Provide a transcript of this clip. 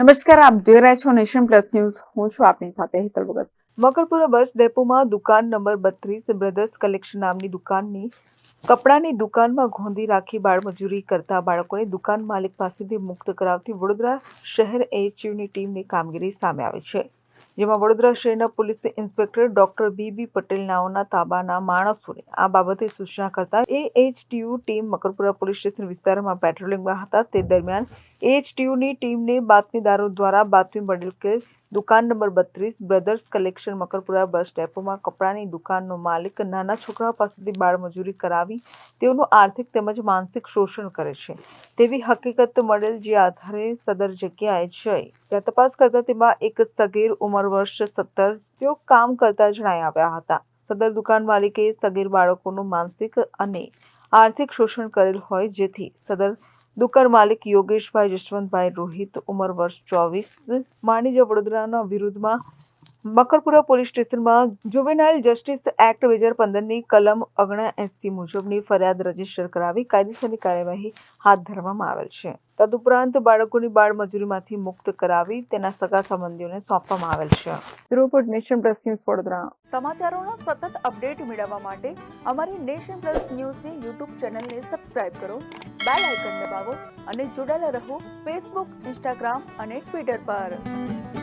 નમસ્કાર, આપ જોઈ રહ્યા છો નેશન પ્લસ ન્યૂઝ. હું છું આપની સાથે હેતલ ભગત. મકરપુરા બસ ડેપોમાં દુકાન નંબર બત્રીસ, બ્રધર્સ કલેક્શન નામની દુકાનની કપડાની દુકાનમાં ગોંધી રાખી બાળમજૂરી કરતા બાળકોને દુકાન માલિક પાસેથી મુક્ત કરાવતી વડોદરા શહેર એચયુની ટીમની કામગીરી સામે આવી છે. જેમાં વડોદરા શહેરના police inspector doctor B B Patel નાઓના તાબાના માણસોને આ બાબતે સૂચના કરતા AHTU team Makarpura police station વિસ્તારમાં પેટ્રોલિંગમાં હતા. તે દરમિયાન એએચટીયુની ટીમને બાતમીદારો દ્વારા બાતમી મળેલ કે દુકાન નંબર બત્રીસ, બ્રધર્સ કલેક્શન, મકરપુરા બસ ડેપોમાં કપડાની દુકાનનો માલિક નાના છોકરાઓ પાસેથી બાળમજૂરી કરાવી તેઓનું આર્થિક તેમજ માનસિક શોષણ કરે છે. તેવી હકીકત મળેલ જે આધારે સદર જગ્યાએ જઈ. ત્યાં તપાસ કરતા તેમાં એક સગીર ઉંમર વર્ષ સત્તર, તેઓ કામ કરતા જણાઈ આવ્યા હતા. સદર દુકાન માલિકે સગીર બાળકોનું માનસિક અને આર્થિક શોષણ કરેલ હોય જેથી સદર દુકાન માલિક યોગેશભાઈ જશવંતભાઈ રોહિત ઉંમર વર્ષ ચોવીસ. માણીજ વડોદરાના વિરુદ્ધમાં મકરપુરા પોલીસ સ્ટેશનમાં જુવેનાઇલ જસ્ટિસ એક્ટ બે હજાર પંદરની કલમ ઓગણએંસી મુજબની ફરિયાદ રજિસ્ટર કરાવી કાયદેસરની કાર્યવાહી હાથ ધરવામાં આવેલ છે. તદુપરાંત બાળકોની બાળમજૂરીમાંથી મુક્ત કરાવી તેના સગા સંબંધીઓને સોંપવામાં આવેલ છે. Report nation plus news Vadodara. સમાચારોનો સતત અપડેટ મેળવવા માટે અમારી નેશન પ્લસ ન્યૂઝની યુટ્યુબ ચેનલને સબસ્ક્રાઇબ કરો બેલ આઇકન દબાવો અને જોડાયેલા રહો ફેસબુક ઇન્સ્ટાગ્રામ અને ટ્વિટર પર.